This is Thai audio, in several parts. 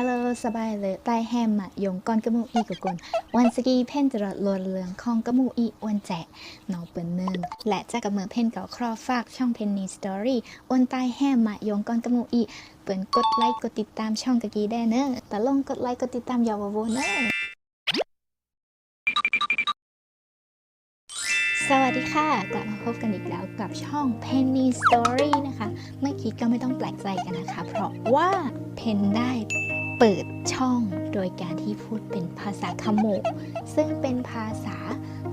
ฮัลโหลสบายเลยใต้แฮมอะยงก้อนกระมูอีกกกนวันสกีเพ่นจรดลวนเรืองของกระมูอีอวนแจกนาเปินเนินและจะกับเมือเพ่นเก่าครอฝากช่องเพนนีสตอรี่อ้นใต้แฮมอะยงก้อนกระมูอีเปินกดไลค์กดติดตามช่องกะกีได้เนอะแต่ลงกดไลค์กดติดตามยาวโวเนอะสวัสดีค่ะ กลับมาพบกันอีกแล้วกับช่อง Penny Story นะคะไม่คิดก็ไม่ต้องแปลกใจกันนะคะ เพราะว่าเพนได้ เปิดช่องโดยการที่พูดเป็นภาษาขโมกซึ่งเป็นภาษา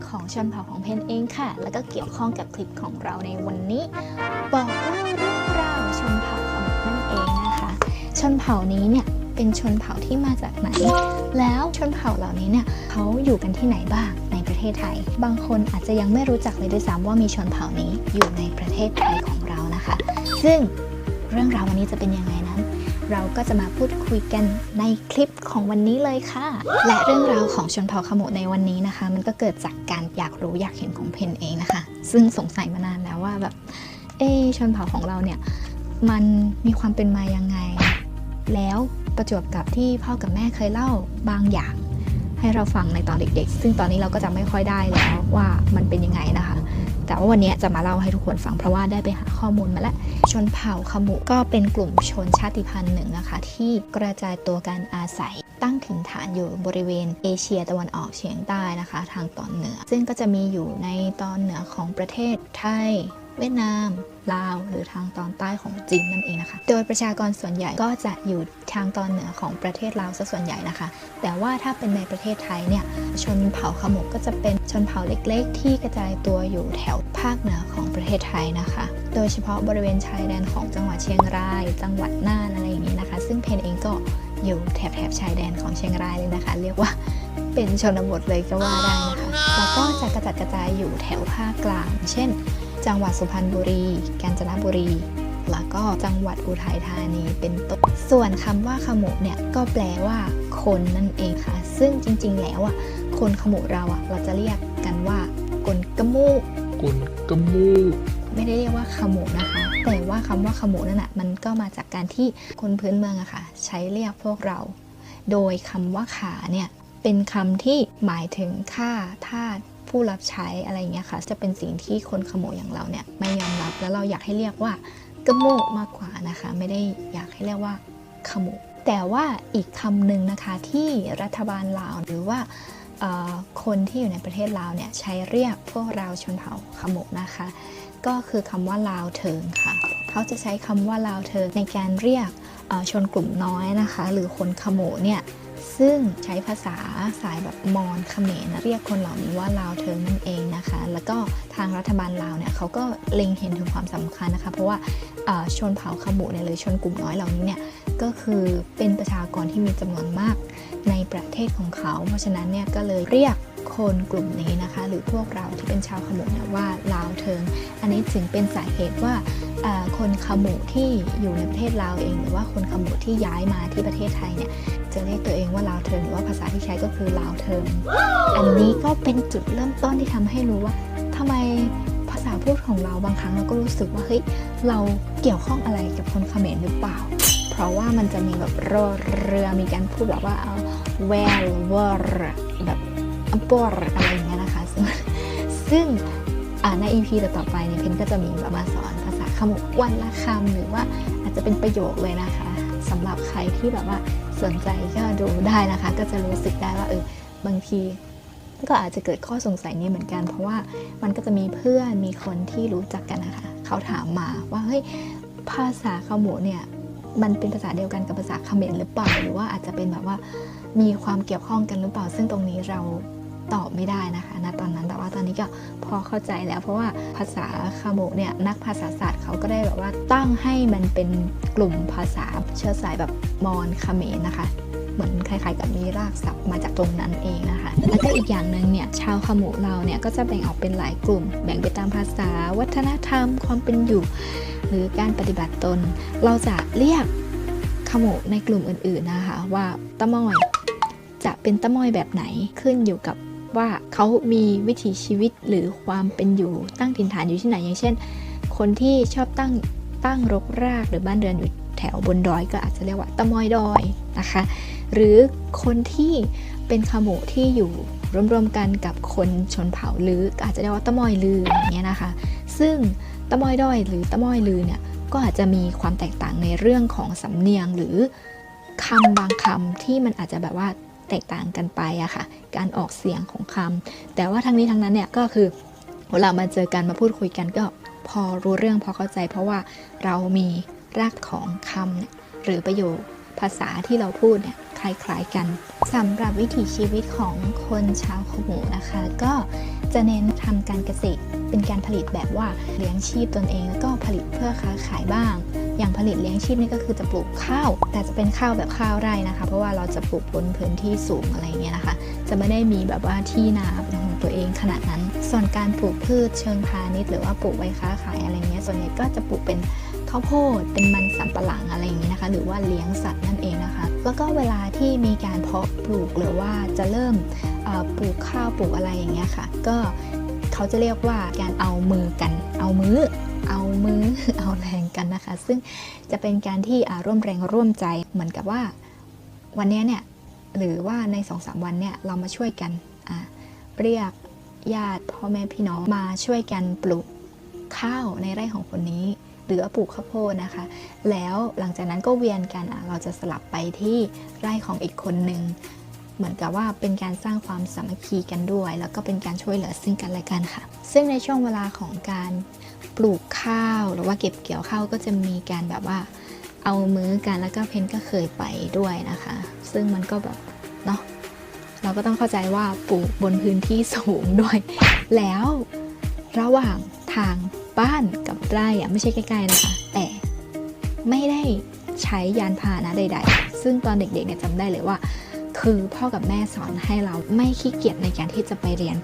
ของชนเผ่าของเพนเองค่ะ แล้วก็เกี่ยวข้องกับคลิปของเราในวันนี้ บอกเล่าเรื่องราวชนเผ่าขโมกนั่นเองนะคะ ชนเผ่านี้เนี่ยเป็นชนเผ่าที่มาจากไหน แล้วชนเผ่าเหล่านี้เนี่ยเขาอยู่กันที่ไหนบ้างในประเทศไทย บางคนอาจจะยังไม่รู้จักเลยด้วยซ้ำว่ามีชนเผ่านี้อยู่ในประเทศไทยของเรานะคะ ซึ่งเรื่องราววันนี้จะเป็นยังไงนั้น เราก็จะมาพูดคุยกันในคลิปของวันนี้เลยค่ะ และเรื่องราวของชนเผ่าขโมในวันนี้นะคะ มันก็เกิดจากการอยากรู้อยากเห็นของเพนเองนะคะ ซึ่งสงสัยมานานแล้วว่าแบบเอชนเผ่าของเราเนี่ยมันมีความเป็นมายังไง แล้วประจวบกับที่พ่อกับแม่เคยเล่าบางอย่าง ให้เราฟังในตอนเด็กๆ ซึ่งตอนนี้เราก็จะไม่ค่อยได้แล้วว่ามันเป็นยังไงนะคะ แต่ว่าวันนี้จะมาเล่าให้ทุกคนฟังเพราะว่าได้ไปหาข้อมูลมาแล้วชนเผ่าขมุก็เป็นกลุ่มชนชาติพันธุ์หนึ่งนะคะ ที่กระจายตัวการอาศัยตั้งถิ่นฐานอยู่บริเวณเอเชียตะวันออกเฉียงใต้นะคะ ทางตอนเหนือ ซึ่งก็จะมีอยู่ในตอนเหนือของประเทศไทย เวียดนาม ลาว หรือทางตอนใต้ของจีนนั่นเองนะคะ โดยประชากรส่วนใหญ่ก็จะอยู่ทางตอนเหนือของประเทศลาวซะส่วนใหญ่นะคะ แต่ว่าถ้าเป็นในประเทศไทยเนี่ย ชนเผ่าขมุกก็จะเป็นชนเผ่าเล็กๆ ที่กระจายตัวอยู่แถวภาคเหนือของประเทศไทยนะคะ โดยเฉพาะบริเวณชายแดนของจังหวัดเชียงราย จังหวัดน่านอะไรอย่างนี้นะคะ ซึ่งเพนเองก็อยู่แถบแถบๆชายแดนของเชียงรายเลยนะคะ เรียกว่าเป็นชนบทเลยก็ว่าได้นะคะ แล้วก็จะกระจัดกระจายอยู่แถวภาคกลาง เช่น จังหวัดสุพรรณบุรี กาญจนบุรี แล้วก็จังหวัดอุทัยธานีเป็นต้น ส่วนคำว่าขมุเนี่ยก็แปลว่าคนนั่นเองค่ะ ซึ่งจริงๆ แล้วอะคนขมุเราอะเราจะเรียกกันว่ากลกะมูกกุนกระมูกไม่ได้เรียกว่าขมุนะคะ แต่ว่าคำว่าขมุนั่นน่ะมันก็มาจากการที่คนพื้นเมืองอะค่ะ ใช้เรียกพวกเรา โดยคำว่าขาเนี่ยเป็นคำที่หมายถึงข้าทาส ผู้รับใช้อะไรเงี้ยค่ะ จะเป็นสิ่งที่คนขโมยอย่างเราเนี่ยไม่ยอมรับแล้วเราอยากให้เรียกว่ากโมกมากกว่านะคะ ไม่ได้อยากให้เรียกว่าขโมยแต่ว่าอีกคำหนึ่งนะคะที่รัฐบาลลาวหรือว่าคนที่อยู่ในประเทศลาวเนี่ยใช้เรียกพวกเราชนเผ่าขโมกนะคะ ก็คือคำว่าลาวเทิงค่ะ เขาจะใช้คำว่าลาวเทิงในการเรียกชนกลุ่มน้อยนะคะ หรือคนขโมยเนี่ย ซึ่งใช้ภาษาสายแบบมอญเขมรนะเรียกคนเหล่านี้ว่าลาวเทิงนั่นเองนะคะ แล้วก็ทางรัฐบาลลาวเนี่ยเขาก็เล็งเห็นถึงความสำคัญนะคะ เพราะว่าชนเผ่าขมุเนี่ยหรือชนกลุ่มน้อยเหล่านี้เนี่ยก็คือเป็นประชากรที่มีจำนวนมากในประเทศของเขา เพราะฉะนั้นเนี่ยก็เลยเรียก คนกลุ่มนี้นะคะ หรือพวกเราที่เป็นชาวขมุเนี่ยว่าลาวเทิง อันนี้ถึงเป็นสาเหตุว่าคนขมุที่อยู่ในประเทศลาวเอง หรือว่าคนขมุที่ย้ายมาที่ประเทศไทยเนี่ยจะเรียกตัวเองว่าลาวเทิร์นหรือว่าภาษาที่ใช้ก็คือลาวเทิร์นอันนี้ก็เป็นจุดเริ่มต้นที่ทำให้รู้ว่าทำไมภาษาพูดของเราบางครั้งเราก็รู้สึกว่าเฮ้ยเราเกี่ยวข้องอะไรกับคนเขมรหรือเปล่าเพราะว่ามันจะมีแบบรอเรือมีการพูดแบบว่าเอาแวลเวอร์แบบ อัปอร์อะไรอย่างเงี้ยนะคะ ซึ่งซึ่งอ่าใน EP ต่อๆไปเนี่ยเพนก็จะมีแบบมาสอนภาษาขมุกวันละคำหรือว่าอาจจะเป็นประโยคเลยนะคะสำหรับใครที่แบบว่าสนใจก็ดูได้นะคะ ก็จะรู้สึกได้ว่าเออบางทีก็อาจจะเกิดข้อสงสัยนี้เหมือนกัน เพราะว่ามันก็จะมีเพื่อนมีคนที่รู้จักกันนะคะ เขาถามมาว่าเฮ้ยภาษาขโมเนี่ยมันเป็นภาษาเดียวกันกับภาษาเขมรหรือเปล่า หรือว่าอาจจะเป็นแบบว่ามีความเกี่ยวข้องกันหรือเปล่า ซึ่งตรงนี้เรา ตอบไม่ได้นะคะณตอนนั้นแต่ว่าตอนนี้ก็พอเข้าใจแล้ว เพราะว่าภาษาขโมเนี่ยนักภาษาศาสตร์เขาก็ได้แบบว่าตั้งให้มันเป็นกลุ่มภาษาเชื้อสายแบบมอญเมนะคะเหมือนคล้ายๆกับมีรากศัพท์มาจากตรงนั้นเองนะคะ แล้วก็อีกอย่างหนึ่งเนี่ยชาวขมุเราเนี่ยก็จะแบ่งออกเป็นหลายกลุ่ม แบ่งไปตามภาษา วัฒนธรรม ความเป็นอยู่ หรือการปฏิบัติตน เราจะเรียกขมุในกลุ่มอื่นๆนะคะว่าตะมอย จะเป็นตะมอยแบบไหนขึ้นอยู่กับ ว่าเขามีวิถีชีวิตหรือความเป็นอยู่ตั้งถิ่นฐานอยู่ที่ไหนอย่างเช่น คนที่ชอบตั้งตั้งรกรากหรือบ้านเรือนอยู่แถวบนดอยก็อาจจะเรียกว่าตะมอยดอยนะคะ หรือคนที่เป็นขโมที่อยู่รวมๆกันกับคนชนเผ่าลืออาจจะเรียกว่าตะมอยลืออย่างเงี้ยนะคะ ซึ่งตะมอยดอยหรือตะมอยลือเนี่ยก็อาจจะมีความแตกต่างในเรื่องของสำเนียงหรือคำบางคำที่มันอาจจะแบบว่า แตกต่างกันไปอะค่ะ การออกเสียงของคำแต่ว่าทั้งนี้ทั้งนั้นเนี่ยก็คือเวลามาเจอกันมาพูดคุยกันก็พอรู้เรื่องพอเข้าใจ เพราะว่าเรามีรากของคำเนี่ยหรือประโยคภาษาที่เราพูดเนี่ยคล้ายๆกันสำหรับวิถีชีวิตของคนชาวขโมนะคะ ก็จะเน้นทำการเกษตรเป็นการผลิตแบบว่าเลี้ยงชีพตนเองแล้วก็ผลิตเพื่อค้าขายบ้าง อย่างผลิตเลี้ยงชีพนี่ก็คือจะปลูกข้าว แต่จะเป็นข้าวแบบข้าวไร่นะคะ เพราะว่าเราจะปลูกบนพื้นที่สูงอะไรเงี้ยนะคะ จะไม่ได้มีแบบว่าที่นาเป็นของตัวเองขนาดนั้น ส่วนการปลูกพืชเชิงพาณิชย์หรือว่าปลูกไว้ค้าขายอะไรเงี้ยส่วนใหญ่ก็จะปลูกเป็นข้าวโพดเป็นมันสำปะหลังอะไรอย่างนี้นะคะ หรือว่าเลี้ยงสัตว์นั่นเองนะคะ แล้วก็เวลาที่มีการเพาะปลูกหรือว่าจะเริ่มปลูกข้าวปลูกอะไรอย่างเงี้ยค่ะ ก็เขาจะเรียกว่าการเอามือกัน เอามือ เอามือ เอาแรงกันนะคะ ซึ่งจะเป็นการที่ร่วมแรงร่วมใจเหมือนกับว่าวันนี้เนี่ยหรือว่าใน2อสวันเนี่ยเรามาช่วยกันเรียกญาติพ่อแม่พี่น้องมาช่วยกันปลูกข้าวในไร่ของคนนี้ หรือปลูกข้าวโพดนะคะ แล้วหลังจากนั้นก็เวียนกันเราจะสลับไปที่ไร่ของอีกคนหนึ่งเหมือนกับว่าเป็นการสร้างความสามัคคีกันด้วย แล้วก็เป็นการช่วยเหลือซึ่งกันและกันค่ะ ซึ่งในช่วงเวลาของการ ปลูกข้าวหรือว่าเก็บเกี่ยวข้าวก็จะมีการแบบว่าเอามือกันแล้วก็เพนก็เคยไปด้วยนะคะ ซึ่งมันก็แบบเนาะเราก็ต้องเข้าใจว่าปลูกบนพื้นที่สูงด้วย แล้วระหว่างทางบ้านกับไร่อะไม่ใช่ใกล้ๆนะคะ แต่ไม่ได้ใช้ยานพาหนะใด ๆ ซึ่งตอนเด็กๆเนี่ยจำได้เลยว่า คือพ่อกับแม่สอนให้เราไม่ขี้เกียจในการที่จะไปเรียน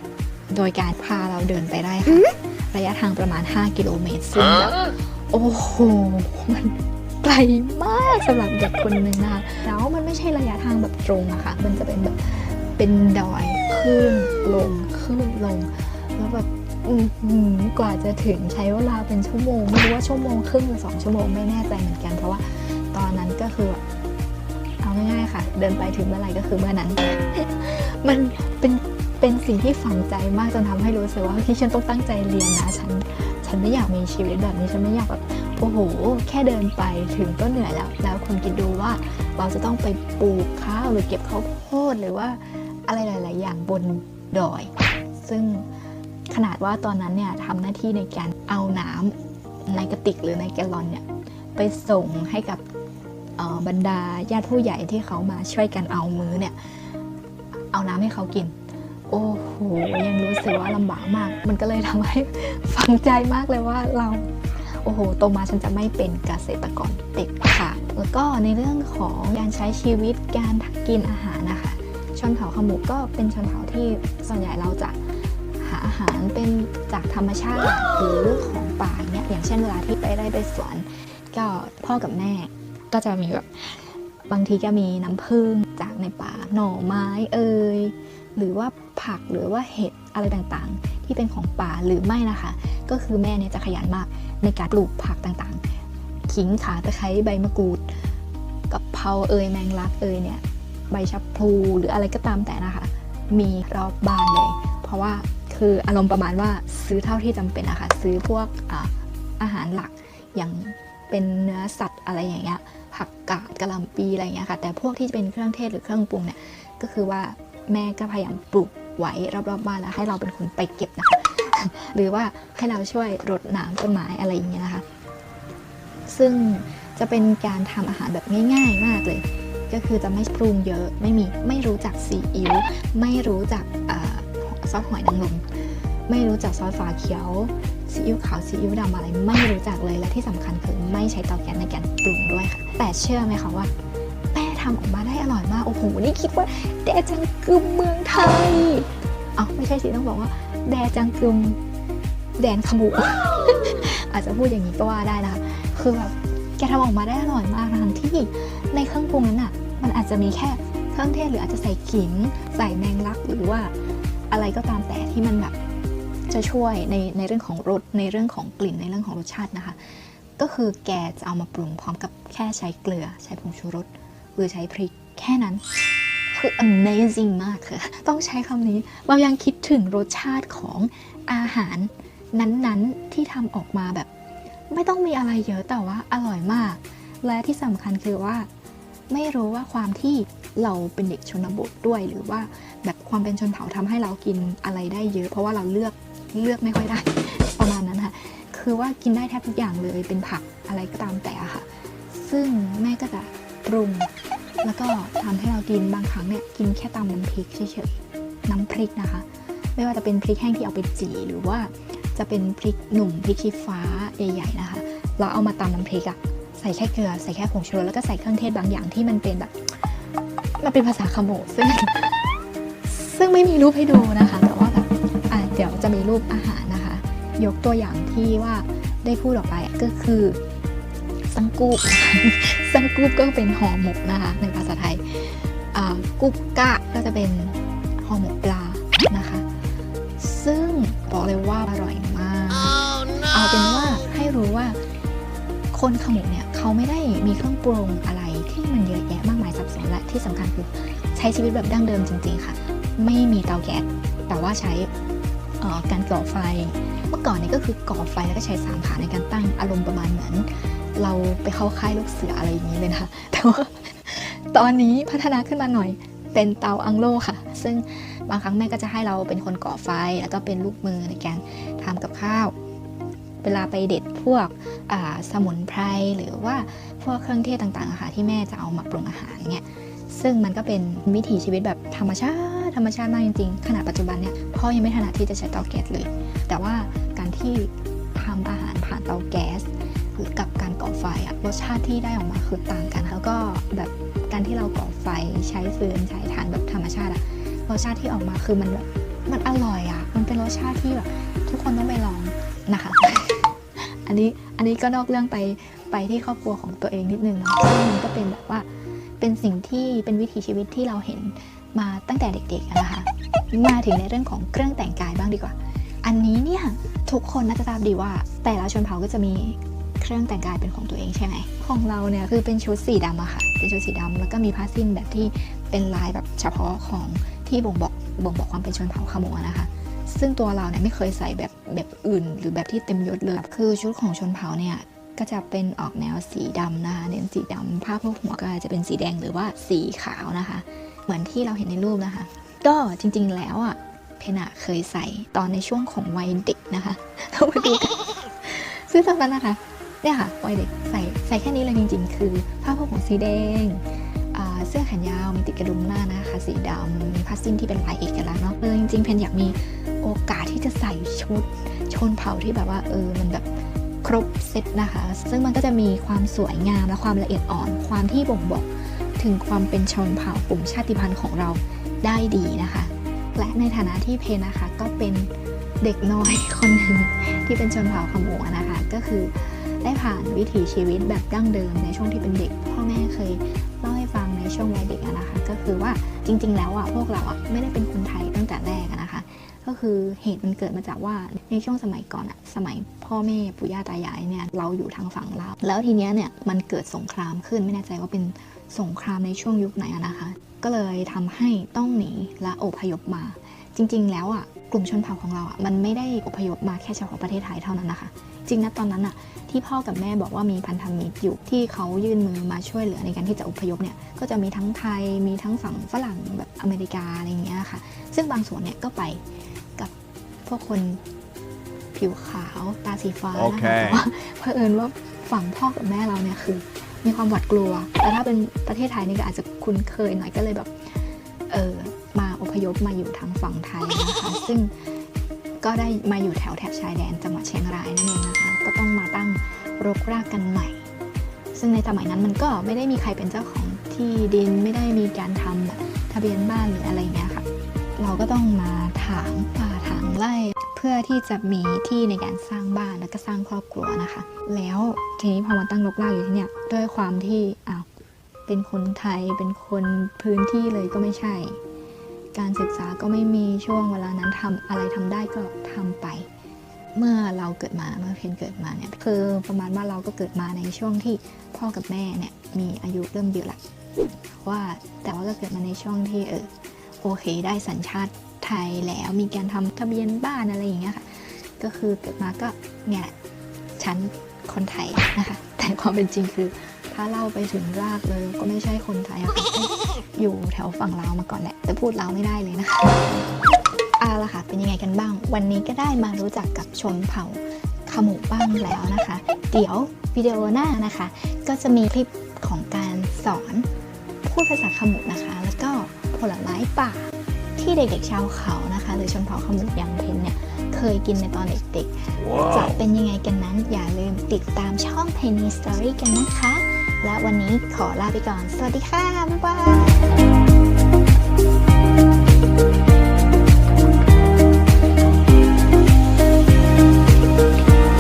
โดยการพาเราเดินไปไร่ค่ะ ระยะทางประมาณ 5 กิโลเมตรซึ่งแบบโอ้โหมันไกลมากสำหรับเด็กคนหนึ่งนะคะแล้วมันไม่ใช่ระยะทางแบบตรงอะค่ะ มันจะเป็นแบบเป็นดอยขึ้นลงขึ้นลง แล้วแบบอื้อหือกว่าจะถึงใช้เวลาเป็นชั่วโมง ไม่รู้ว่าชั่วโมงครึ่งหรือสองชั่วโมงไม่แน่ใจเหมือนกัน เพราะว่าตอนนั้นก็คือแบบเอาง่ายๆค่ะ เดินไปถึงเมื่อไหร่ก็คือเมื่อนั้น มันเป็น เป็นสิ่งที่ฝังใจมากจนทำให้รู้สึกว่าที่ฉันต้องตั้งใจเรียนนะฉันฉันไม่อยากมีชีวิตแบบนี้ฉันไม่อยากแบบโอ้โห แค่เดินไปถึงก็เหนื่อยแล้ว แล้วคุณคิดดูว่าเราจะต้องไปปลูกข้าวหรือเก็บข้าวโพดหรือว่าอะไรหลาย ๆ อย่างบนดอย ซึ่งขนาดว่าตอนนั้นเนี่ยทำหน้าที่ในการเอาน้ำในกระติกหรือในแกลลอนเนี่ยไปส่งให้กับบรรดาญาติผู้ใหญ่ที่เขามาช่วยกันเอามือเนี่ยเอาน้ำให้เขากิน โอ้โหยังรู้สึกว่าลำบากมาก มันก็เลยทำให้ฝังใจมากเลยว่าเราโอ้โหโตมาฉันจะไม่เป็นเกษตรกรเด็ดขาดแล้วก็ในเรื่องของการใช้ชีวิตการกินอาหารนะคะชนเผ่าขมุกก็เป็นชนเผ่าที่ส่วนใหญ่เราจะหาอาหารเป็นจากธรรมชาติหรือของป่าเนี่ยอย่างเช่นเวลาที่ไปไร่ไปสวนก็พ่อกับแม่ก็จะมีแบบบางทีก็มีน้ำผึ้งจากในป่าหน่อไม้เอ่ย หรือว่าผักหรือว่าเห็ดอะไรต่างๆ ที่เป็นของป่าหรือไม่นะคะ ก็คือแม่เนี่ยจะขยันมากในการปลูกผักต่างๆ ขิงขาตะไคร้ใบมะกรูดกับเพราเอยแมงลักเอยเนี่ยใบชะพลูหรืออะไรก็ตามแต่นะคะ มีรอบบ้านเลย เพราะว่าคืออารมณ์ประมาณว่าซื้อเท่าที่จำเป็นนะคะซื้อพวกอาอาหารหลักอย่างเป็นเนื้อสัตว์อะไรอย่างเงี้ยผักกาดกะหล่ำปีอะไรอย่างเงี้ยค่ะ แต่พวกที่เป็นเครื่องเทศหรือเครื่องปรุงเนี่ยก็คือว่า แม่ก็พยายามปลูกไว้รอบๆบ้านแล้วให้เราเป็นคนไปเก็บนะคะ หรือว่าให้เราช่วยรดน้ำต้นไม้อะไรอย่างเงี้ยนะคะ ซึ่งจะเป็นการทำอาหารแบบง่าย ๆ มากเลย ก็คือจะไม่ปรุงเยอะไม่มีไม่รู้จักซีอิ๊วไม่รู้จักอซอสหอยนางรมไม่รู้จักซอสฝาเขียวซีอิ๊วขาวซีอิ๊วดำอะไรไม่รู้จักเลยและที่สำคัญคือไม่ใช้เตาแก๊สในการปรุงด้วยค่ะ แต่เชื่อไหมคะว่า ทำออกมาได้อร่อยมาก โอ้โห นี่คิดว่าแดจังกึมเมืองไทย เอาไม่ใช่สิต้องบอกว่า แดจังกึมแดนขมุอาจจะพูดอย่างนี้ก็ว่าได้นะคะ คือแบบแกทำออกมาได้อร่อยมากทั้งที่ในเครื่องปรุงนั้นอะ มันอาจจะมีแค่เครื่องเทศหรืออาจจะใส่ขิง ใส่แมงลักหรือว่าอะไรก็ตามแต่ที่มันแบบจะช่วยในในเรื่องของรสในเรื่องของกลิ่นในเรื่องของรสชาตินะคะ ก็คือแกจะเอามาปรุงพร้อมกับแค่ใช้เกลือใช้ผงชูรส หรือใช้พริกแค่นั้น คือ amazing มากค่ะ ต้องใช้คำนี้เรายังคิดถึงรสชาติของอาหารนั้นๆที่ทำออกมาแบบ ไม่ต้องมีอะไรเยอะแต่ว่าอร่อยมาก และที่สำคัญคือว่า ไม่รู้ว่าความที่เราเป็นเด็กชนบทด้วยหรือว่าแบบความเป็นชนเผ่าทำให้เรากินอะไรได้เยอะ เพราะว่าเราเลือกเลือกไม่ค่อยได้ ประมาณนั้นค่ะคือว่ากินได้แทบทุกอย่างเลยเป็นผักอะไรก็ตามแต่ค่ะ ซึ่งแม่ก็จะปรุง แล้วก็ทำให้เรากินบางครั้งเนี่ยกินแค่ตำน้ำพริกเฉยๆน้ำพริกนะคะ ไม่ว่าจะเป็นพริกแห้งที่เอาไปจีหรือว่าจะเป็นพริกหนุ่มพริกชี้ฟ้าใหญ่ ๆนะคะ เราเอามาตำน้ำพริกอะใส่แค่เกลือใส่แค่ผงชูรสแล้วก็ใส่เครื่องเทศบางอย่างที่มันเป็นแบบมันเป็นภาษาขโมซึ่งซึ่งไม่มีรูปให้ดูนะคะ แต่ว่าแบบอะเดี๋ยวจะมีรูปอาหารนะคะ ยกตัวอย่างที่ว่าได้พูดออกไปก็คือ สังกูบนะคะสังกูบก็เป็นห่อหมกนะคะในภาษาไทยอ่ากุบกะก็จะเป็นห่อหมกปลานะคะ ซึ่งบอกเลยว่าอร่อยมากเอาเป็นว่าให้รู้ว่าคนขมุเนี่ยเขาไม่ได้มีเครื่องปรุงอะไรที่มันเยอะแยะมากมายซับซ้อนและที่สำคัญคือใช้ชีวิตแบบดั้งเดิมจริง ๆค่ะ ไม่มีเตาแก๊สแต่ว่าใช้เอ่อการก่อไฟ เมื่อก่อนเนี่ยก็คือก่อไฟแล้วก็ใช้สามขาในการตั้งอารมณ์ประมาณเหมือน เราไปเข้าค่ายลูกเสืออะไรอย่างนี้เลยนะคะ แต่ว่าตอนนี้พัฒนาขึ้นมาหน่อยเป็นเตาอังโลค่ะ ซึ่งบางครั้งแม่ก็จะให้เราเป็นคนก่อไฟ แล้วก็เป็นลูกมือในการทำกับข้าว เวลาไปเด็ดพวกสมุนไพรหรือว่าพวกเครื่องเทศต่างๆค่ะที่แม่จะเอามาปรุงอาหารเนี่ยซึ่งมันก็เป็นวิถีชีวิตแบบธรรมชาติ ธรรมชาติมากจริงๆ ขณะปัจจุบันเนี่ยพ่อยังไม่ถนัดที่จะใช้เตาแก๊สเลย แต่ว่าการที่ทำอาหารผ่านเตาแก๊ส กับการก่อไฟอะรสชาติที่ได้ออกมาคือต่างกันแล้วก็แบบการที่เราก่อไฟใช้ฟืนใช้ถ่านแบบธรรมชาติอะรสชาติที่ออกมาคือมันแบบมันอร่อยอะมันเป็นรสชาติที่แบบทุกคนต้องไปลองนะคะ อันนี้อันนี้ก็นอกเรื่องไปไปที่ครอบครัวของตัวเองนิดนึงเนาะซึ่งมันก็เป็นแบบว่าเป็นสิ่งที่เป็นวิถีชีวิตที่เราเห็นมาตั้งแต่เด็กๆนะคะ มาถึงในเรื่องของเครื่องแต่งกายบ้างดีกว่า อันนี้เนี่ยทุกคนน่าจะทราบดีว่า แต่ละชนเผ่าก็จะมี เครื่องแต่งกายเป็นของตัวเองใช่ไหมของเราเนี่ยคือเป็นชุดสีดำอะค่ะ เป็นชุดสีดำแล้วก็มีผ้าสิ้นแบบที่เป็นลายแบบเฉพาะของที่บ่งบอกบ่งบอกความเป็นชนเผ่าขโมยนะคะ ซึ่งตัวเราเนี่ยไม่เคยใส่แบบแบบอื่น หรือแบบที่เต็มยศเลย คือชุดของชนเผ่าเนี่ยก็จะเป็นออกแนวสีดำนะคะเน้นสีดำผ้าพวกหัวก็จะเป็นสีแดงหรือว่าสีขาวนะคะ เหมือนที่เราเห็นในรูปนะคะ ก็จริงๆแล้วอะเพนอะเคยใส่ตอนในช่วงของวัยเด็กนะคะเรามาดูกันซึ่งตอนนั้นนะคะ เนี่ยค่ะวัยเด็กใส่ใส่แค่นี้เลยจริงๆ คือผ้าพกหัวสีแดงเสื้อแขนยาวมีติดกระดุมหน้านะคะ สีดำผ้าสิ้นที่เป็นลายเอกลักษณ์เนาะเออจริงๆเพนอยากมีโอกาสที่จะใส่ชุดชนเผ่าที่แบบว่าเออมันแบบครบเซตนะคะ ซึ่งมันก็จะมีความสวยงามและความละเอียดอ่อน ความที่บ่งบอกถึงความเป็นชนเผ่ากลุ่มชาติพันธุ์ของเราได้ดีนะคะ และในฐานะที่เพนนะคะก็เป็นเด็กน้อยคนหนึ่งที่เป็นชนเผ่าขโมงนะคะ ก็คือ ได้ผ่านวิถีชีวิตแบบดั้งเดิมในช่วงที่เป็นเด็ก พ่อแม่เคยเล่าให้ฟังในช่วงวัยเด็กนะคะ ก็คือว่าจริง ๆ แล้วอะพวกเราอะไม่ได้เป็นคนไทยตั้งแต่แรกนะคะ ก็คือเหตุมันเกิดมาจากว่าในช่วงสมัยก่อนอะสมัยพ่อแม่ปู่ย่าตายายเนี่ยเราอยู่ทางฝั่งลาวแล้วทีเนี้ยเนี่ยมันเกิดสงครามขึ้นไม่แน่ใจว่าเป็นสงครามในช่วงยุคไหนนะคะ ก็เลยทำให้ต้องหนีและอพยพมา จริง ๆ แล้วอะ กลุ่มชนเผ่าของเราอะมันไม่ได้อพยพมาแค่เฉพาะประเทศไทยเท่านั้นนะคะ จริงนะตอนนั้นอะที่พ่อกับแม่บอกว่ามีพันธมิตรอยู่ที่เขายื่นมือมาช่วยเหลือในการที่จะอพยพเนี่ยก็จะมีทั้งไทยมีทั้งฝั่งฝรั่งแบบอเมริกาอะไรอย่างเงี้ยค่ะ ซึ่งบางส่วนเนี่ยก็ไปกับพวกคนผิวขาวตาสีฟ้าโอนะเคคะแต่ว่าเผอิญว่าฝั่งพ่อกับแม่เราเนี่ยคือ มีความหวาดกลัว แต่ถ้าเป็นประเทศไทยนี่ก็อาจจะคุ้นเคยหน่อยก็เลยแบบเออมาอ พยพมาอยู่ทางฝั่งไทยนะคะ ซึ่งก็ได้มาอยู่แถวแถบชายแดนจังหวัดเชียงรายนั่นเองนะคะ ก็ต้องมาตั้งรกรากกันใหม่ ซึ่งในสมัยนั้นมันก็ไม่ได้มีใครเป็นเจ้าของที่ดินไม่ได้มีการทำแบบทะเบียนบ้านหรืออะไรเงี้ยค่ะ เราก็ต้องมาถางป่าถางไร่เพื่อที่จะมีที่ในการสร้างบ้านแล้วก็สร้างครอบครัวนะคะ แล้วทีนี้พอมาตั้งรกรากอยู่ที่เนี่ยด้วยความที่อ้าวเป็นคนไทยเป็นคนพื้นที่เลยก็ไม่ใช่ การศึกษาก็ไม่มีช่วงเวลานั้นทำอะไรทำได้ก็ทำไป เมื่อเราเกิดมาเมื่อเพนเกิดมาเนี่ยคือประมาณว่าเราก็เกิดมาในช่วงที่พ่อกับแม่เนี่ยมีอายุเริ่มเยอะละว่าแต่ว่าก็เกิดมาในช่วงที่เออโอเคได้สัญชาติไทยแล้วมีการทำทะเบียนบ้านอะไรอย่างเงี้ยค่ะก็คือเกิดมาก็เนี่ยแหละฉันคนไทยนะคะแต่ความเป็นจริงคือ ถ้าเล่าไปถึงรากเลยก็ไม่ใช่คนไทยอะค่ะ อยู่แถวฝั่งลาวมาก่อนแหละ แต่พูดลาวไม่ได้เลยนะคะเอาละค่ะ เป็นยังไงกันบ้าง วันนี้ก็ได้มารู้จักกับชนเผ่าขมูบ้างแล้วนะคะ เดี๋ยววิดีโอหน้านะคะ ก็จะมีคลิปของการสอนพูดภาษาขมูนะคะ แล้วก็ผลไม้ป่าที่เด็กๆชาวเขานะคะหรือชนเผ่าขมูอย่างเพนเนี่ยเคยกินในตอนเด็กๆจะเป็นยังไงกันนั้นอย่าลืมติดตามช่อง Penny Story กันนะคะ และวันนี้ขอลาไปก่อน สวัสดีค่ะ บ๊ายบาย